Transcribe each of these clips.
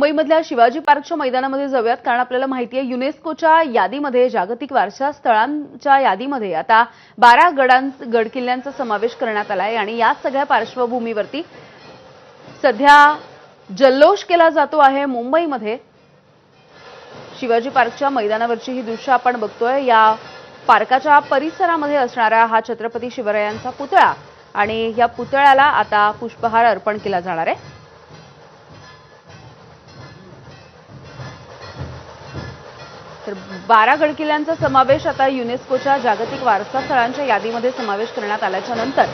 मुंबईमधल्या शिवाजी पार्कच्या मैदानामध्ये जाऊयात कारण आपल्याला माहिती आहे युनेस्कोच्या यादीमध्ये जागतिक वारसा स्थळांच्या यादीमध्ये आता बारा गडां गड किल्ल्यांचा समावेश करण्यात आला आहे आणि या सगळ्या पार्श्वभूमीवरती सध्या जल्लोष केला जातो आहे मुंबईमध्ये. शिवाजी पार्कच्या मैदानावरची ही दृश्य आपण बघतोय या पार्काच्या परिसरामध्ये असणारा हा छत्रपती शिवरायांचा पुतळा. आणि या पुतळ्याला आता पुष्पहार अर्पण केला जाणार आहे. तर बारा गडकिल्ल्यांचा समावेश आता युनेस्कोच्या जागतिक वारसा स्थळांच्या यादीमध्ये समावेश करण्यात आल्याच्यानंतर.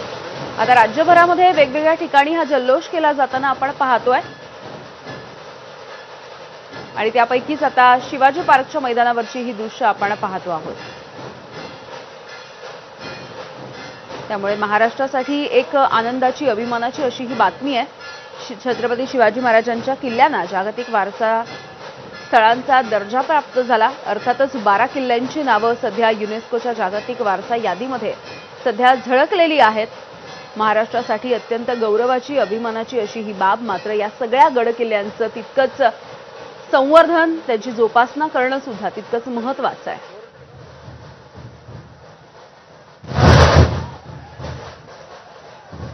आता राज्यभरामध्ये वेगवेगळ्या ठिकाणी हा जल्लोष केला जाताना आपण पाहतोय. आणि त्यापैकीच आता शिवाजी पार्कच्या मैदानावरची ही दृश्य आपण पाहतो आहोत. त्यामुळे महाराष्ट्रासाठी एक आनंदाची अभिमानाची अशी ही बातमी आहे. शि- छत्रपती शिवाजी महाराजांच्या किल्ल्यांना जागतिक वारसा स्थळांचा दर्जा प्राप्त झाला. अर्थातच बारा किल्ल्यांची नावं सध्या युनेस्कोच्या जागतिक वारसा यादीमध्ये सध्या झळकलेली आहेत. महाराष्ट्रासाठी अत्यंत गौरवाची अभिमानाची अशी ही बाब मात्र या सगळ्या गडकिल्ल्यांचं तितकंच संवर्धन त्याची जोपासना करणं सुद्धा तितकंच महत्वाचं आहे.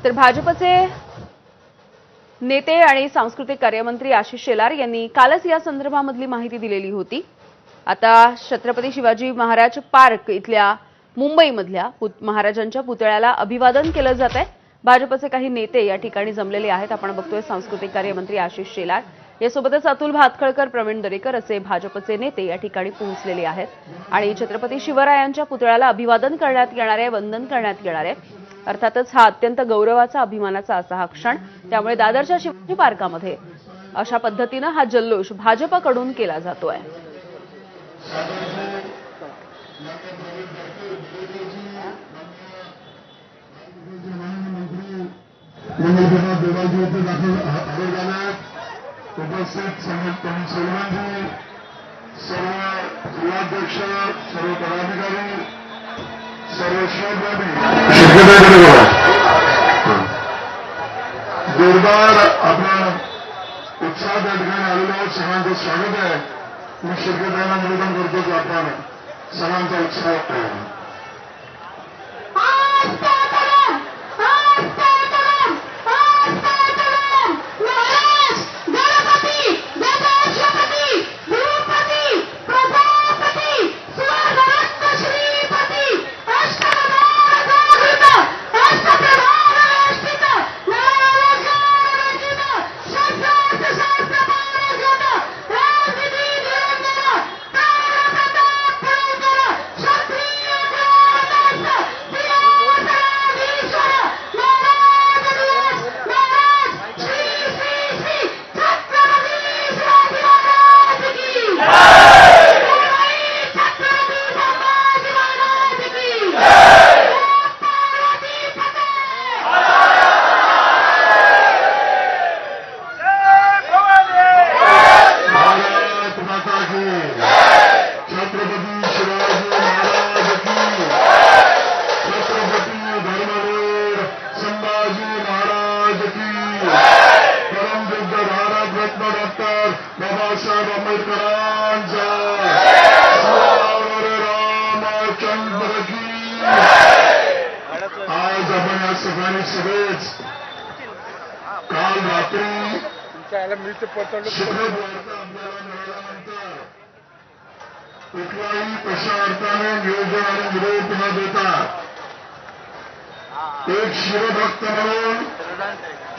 तर भाजपचे नेते आणि सांस्कृतिक कार्यमंत्री आशिष शेलार यांनी कालच या संदर्भामधली माहिती दिलेली होती. आता छत्रपती शिवाजी महाराज पार्क इथल्या मुंबईमधल्या पुत- महाराजांच्या पुतळ्याला अभिवादन केलं जात आहे भाजपचे काही नेते या ठिकाणी जमलेले आहेत. आपण बघतोय सांस्कृतिक कार्यमंत्री आशिष शेलार. यासोबतच अतुल भातखळकर प्रवीण दरेकर असे भाजपचे नेते या ठिकाणी पोहोचलेले आहेत. आणि छत्रपती शिवरायांच्या पुतळ्याला अभिवादन करण्यात येणार आहे वंदन करण्यात येणार आहे. अर्थातच हा अत्यंत गौरवाचा अभिमानाचा असा हा क्षण. त्यामुळे दादरच्या शिवाजी पार्कामध्ये अशा पद्धतीनं हा जल्लोष भाजपाकडून केला जातोय. उपस्थित संगीत सर्वांची सर्व जिल्हाध्यक्ष सर्व पदाधिकारी सर्व शहरवादी जोरदार आपण उत्साह त्या ठिकाणी आलेलो आहोत सगळ्यांचं स्वागत आहे. मी शिरकताना निवेदन करतो की आपण सगळ्यांचा उत्साह आज आपण या सगळ्यांनी सगळेच काल रात्री कुठलाही कशा अर्थाने नियोजन आणि निरोप न देता एक शिवभक्त म्हणून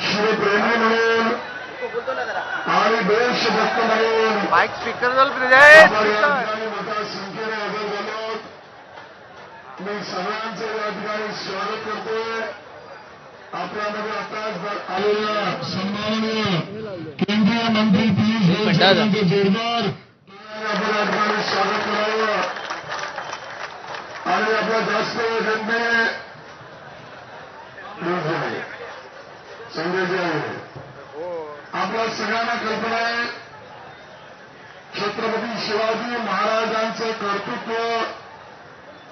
शिवप्रेमी म्हणून आणि देशभक्त म्हणून माईक स्पीकर झालं आपण या प्रेझेंट ठिकाणी मोठ्या संख्येने हजर झालो मी सगळ्यांचं या ठिकाणी स्वागत करतोय आपल्यामध्ये आताच आलेल्या सन्माननीय केंद्रीय मंत्री पियुष गोयल यांचे जोरदार आपण या ठिकाणी स्वागत करावं. आणि आपला जास्त नाही संजयजी आहे. आपल्या सगळ्यांना कल्पना आहे. छत्रपती शिवाजी महाराजांचं कर्तृत्व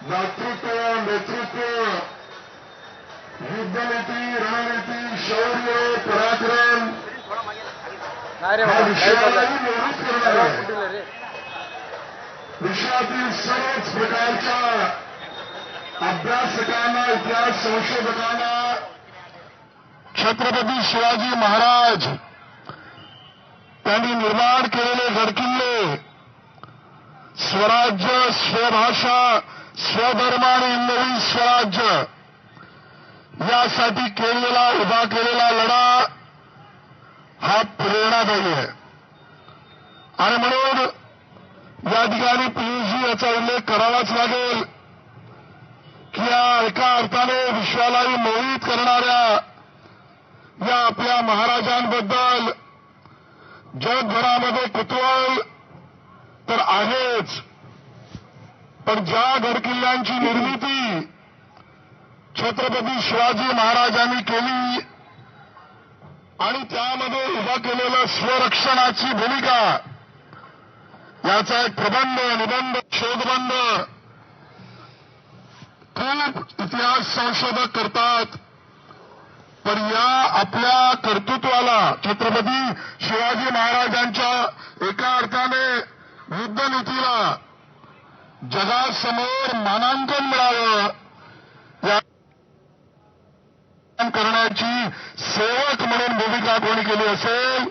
दातृत्व नेतृत्व. युद्धनीती रणनीती शौर्य पराक्रम. हा. विषयालाही निवृत्त करणार आहे. विश्वातील सर्वच प्रकारच्या अभ्यासकांना इतिहास संशोधकांना छत्रपती शिवाजी महाराज त्यांनी निर्माण केलेले गडकिल्ले स्वराज्य स्वभाषा स्वधर्म आणि नवीन स्वराज्य यासाठी केलेला उभा केलेला लढा हा प्रेरणादायी आहे. आणि म्हणून या ठिकाणी पियुषजी याचा उल्लेख करावाच लागेल की या एका अर्थाने विश्वालाही मोहित करणाऱ्या या आपल्या महाराजांबद्दल जगभरामध्ये कुतूहल तर आहेच. पण ज्या गडकिल्ल्यांची निर्मिती छत्रपती शिवाजी महाराजांनी केली आणि त्यामध्ये उभा केलेलं स्वरक्षणाची भूमिका याचा एक प्रबंध निबंध शोधबंध खूप इतिहास संशोधक करतात. पण या आपल्या कर्तृत्वाला छत्रपती शिवाजी महाराजांच्या एका अर्थाने युद्धनीतीला जगासमोर मानांकन मिळावं. या करण्याची सेवक म्हणून भूमिका कोणी केली असेल?